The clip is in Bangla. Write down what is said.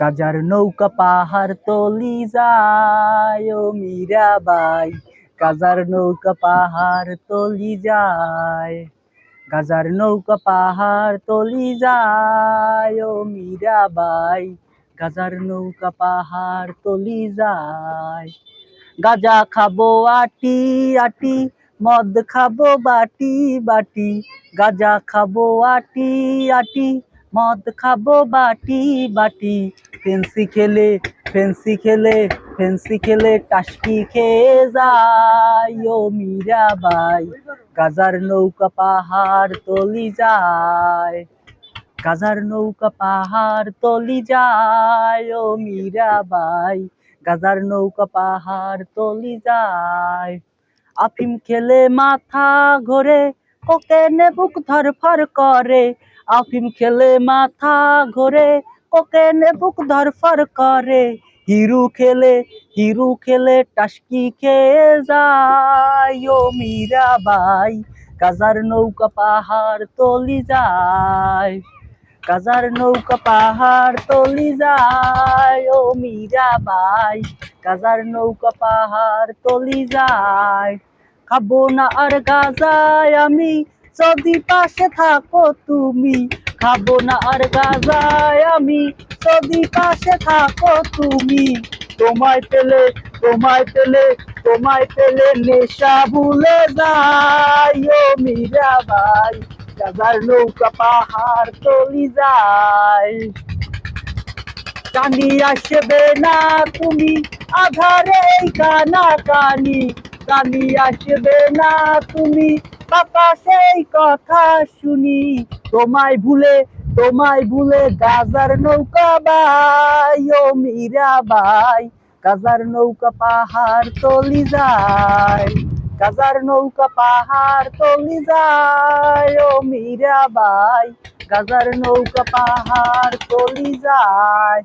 গাজার নৌকা পাহাড় তলি যায়, ও মীরাবাই গাজার নৌকা পাহাড় তলি যায় গাজার নৌকা পাহাড় তলি যায়, ও মীরাবাই গাজার নৌকা পাহাড় তলি যায়। গাজা খাব আটি আটি, মদ খাব বাটি বাটি। গাজা খাব আটি আটি মদ খাব বাটি বাটি। ফেন্সি খেলে ফেন্সি খেলে ফেন্সি খেলে টাসকি খেয়ে যায়। ও মীরাবাই গাজার নৌকা পাহাড় তলি যায়। গাজার নৌকা পাহাড় তলি যায়, ও মীরাবাই গাজার নৌকা পাহাড় তলি যায়। আফিম খেলে মাথা ঘোরে কোকেনে বুক ধরফর করে। আফিম খেলে মাথা ঘোরে কোকেনে বুক ধরফর করে। হিরু খেলে হিরু খেলে টাসকি খেয়ে যায়। ও মীরাবাই গাজার নৌকা পাহাড় তলি যায়। গাজার নৌকা পাহাড় তলি যায়। ও মীরাবাই গাজার নৌকা পাহাড় তলি যায়। খাব না আর গাজায় আমি যদি পাশে থাকো তুমি, খাব না আর গাজায় আমি। যদি পাশে থাকো তুমি, তোমায় পেলে তোমায় পেলে তোমায় পেলে নেশা ভুলে যাই। ও মীরাবাই গাজার নৌকা পাহাড় চলি যায়। কানি আসবে না তুমি, আধারে কানা কানি কানি আসবে না তুমি। পাপা সেই কথা শুনি। তোমায় ভুলে তোমায় ভুলে গাজার নৌকা বাই, ও মীরা বাই। গাজার নৌকা পাহাড় তলি যায়। গাজার নৌকা পাহাড় তলি যায়, ও মীরা বাই। গাজার নৌকা পাহাড় তলি যায়।